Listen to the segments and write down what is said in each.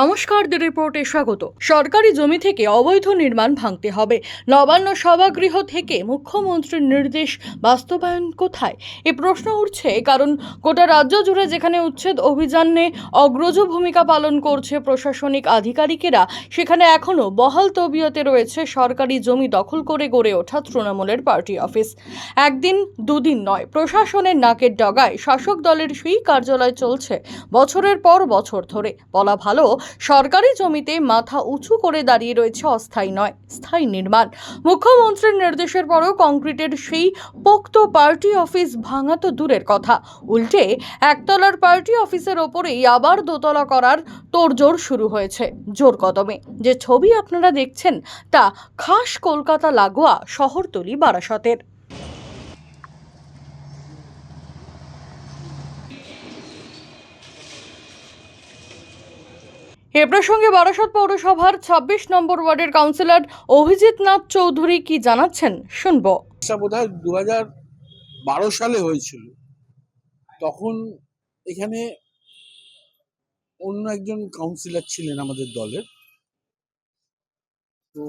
নমস্কার দি রিপোর্টে স্বাগত। সরকারি জমি থেকে অবৈধ নির্মাণ ভাঙতে হবে। নবান্ন সভাগৃহ থেকে মুখ্যমন্ত্রীর নির্দেশ বাস্তবায়ন কোথায়? এ প্রশ্ন উঠছে কারণ গোটা রাজ্য জুড়ে যেখানে উচ্ছেদ অভিযানে অগ্রজ ভূমিকা পালন করছে প্রশাসনিক আধিকারিকেরা, সেখানে এখনও বহাল তবিয়তে রয়েছে সরকারি জমি দখল করে গড়ে ওঠা তৃণমূলের পার্টি অফিস। একদিন, দুদিন নয়, প্রশাসনের নাকের ডগায় শাসক দলের সেই কার্যালয় চলছে বছরের পর বছর ধরে। বলা ভালো সরকারি জমিতে মাথা উঁচু করে দাঁড়িয়ে রয়েছে অস্থায়ী নয়, স্থায়ী নির্মাণ। মুখ্যমন্ত্রীর নির্দেশের পরেও কংক্রিটের সেই পোক্ত পার্টি অফিস ভাঙা তো দূরের কথা। উল্টে একতলার পার্টি অফিসের ওপরেই আবার দোতলা করার তোড়জোড় শুরু হয়েছে, জোর কদমে। যে ছবি আপনারা দেখছেন, তা খাস কলকাতা লাগোয়া শহরতলি বারাসতের। এ প্রসঙ্গে বারাসত পৌরসভার ছাব্বিশ নম্বর ওয়ার্ডের কাউন্সিলর অভিজিৎ নাথ চৌধুরী কি জানাচ্ছেন, শুনব। এটা বোধ হয় দু বারো সালে হয়েছিল। তখন এখানে অন্য একজন কাউন্সিলর ছিলেন আমাদের দলের। তো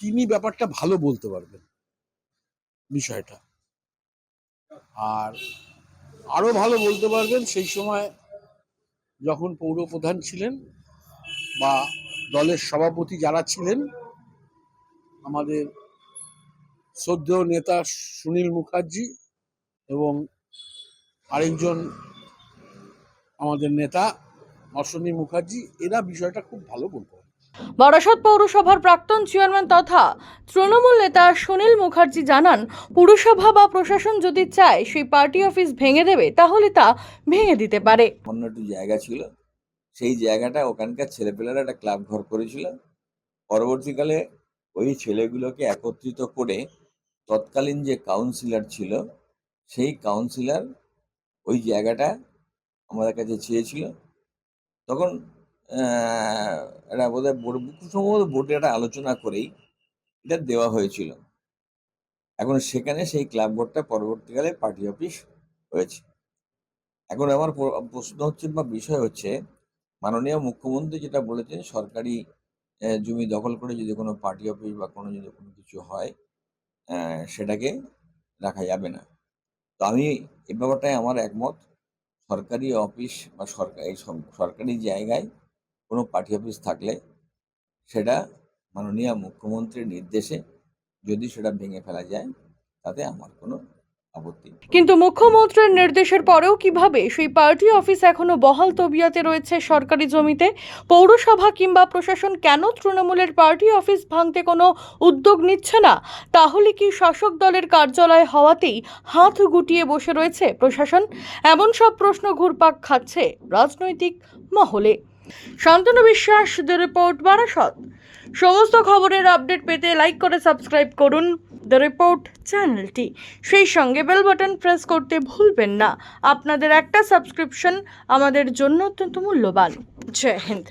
তিনি ব্যাপারটা ভালো বলতে পারবেন বিষয়টা। আর আরও ভালো বলতে পারবেন সেই সময় যখন পৌর প্রধান ছিলেন বা দলের সভাপতি যারা ছিলেন, আমাদের শ্রদ্ধেয় নেতা সুনীল মুখার্জি এবং আরেকজন আমাদের নেতা অশ্বনী মুখার্জি, এরা বিষয়টা খুব ভালো বলতে বারাসত পৌরসভার প্রাক্তন চেয়ারম্যান তথা তৃণমূল নেতা সুনীল মুখার্জি জানান, পুরসভা বা প্রশাসন যদি চায় সেই পার্টি অফিস ভেঙে দেবে, তাহলে তা ভেঙে দিতে পারে। সামান্য একটু জায়গা ছিল, সেই জায়গাটা ওখানকার ছেলেপেলেরা একটা ক্লাব ঘর করেছিল। পরবর্তীকালে ওই ছেলেগুলোকে একত্রিত করে তৎকালীন যে কাউন্সিলর ছিল, সেই কাউন্সিলর ওই জায়গাটা আমাদের কাছে চেয়েছিল। তখন এটা বোধহয় সম্ভবত বোর্ডে একটা আলোচনা করেই এটা দেওয়া হয়েছিল। এখন সেখানে সেই ক্লাব ঘরটা পরবর্তীকালে পার্টি অফিস হয়েছে। এখন আমার প্রশ্ন হচ্ছে বা বিষয় হচ্ছে, মাননীয় মুখ্যমন্ত্রী যেটা বলেছেন, সরকারি জমি দখল করে যদি কোনো পার্টি অফিস বা কোনো যদি কোনো কিছু হয় সেটাকে রাখা যাবে না। তো আমি এই ব্যাপারটায় আমার একমত। সরকারি অফিস বা সরকারি সরকারি জায়গায় কোনো পার্টি অফিস থাকলে সেটা মাননীয় মুখ্যমন্ত্রীর নির্দেশে যদি সেটা ভেঙে ফেলা যায়, তাতে আমার কোনো আপত্তি। কিন্তু মুখ্যমন্ত্রীর নির্দেশের পরেও কীভাবে সেই পার্টি অফিস এখনও বহাল তবিয়াতে রয়েছে সরকারি জমিতে, পৌরসভা কিংবা প্রশাসন কেন তৃণমূলের পার্টি অফিস ভাঙতে কোনো উদ্যোগ নিচ্ছে না? তাহলে কি শাসক দলের কার্যালয় হওয়াতেই হাত গুটিয়ে বসে রয়েছে প্রশাসন? এমন সব প্রশ্ন ঘুরপাক খাচ্ছে রাজনৈতিক মহলে। শান্তনু বিশ্বাস দ্য রিপোর্ট বারাসত। সমস্ত খবরের আপডেট পেতে লাইক করে সাবস্ক্রাইব করুন। দ্য রিপোর্ট চ্যানেলটি। সেই সঙ্গে বেল বাটন প্রেস করতে ভুলবেন না। আপনাদের একটা সাবস্ক্রিপশন আমাদের জন্য অত্যন্ত মূল্যবান। জয় হিন্দ।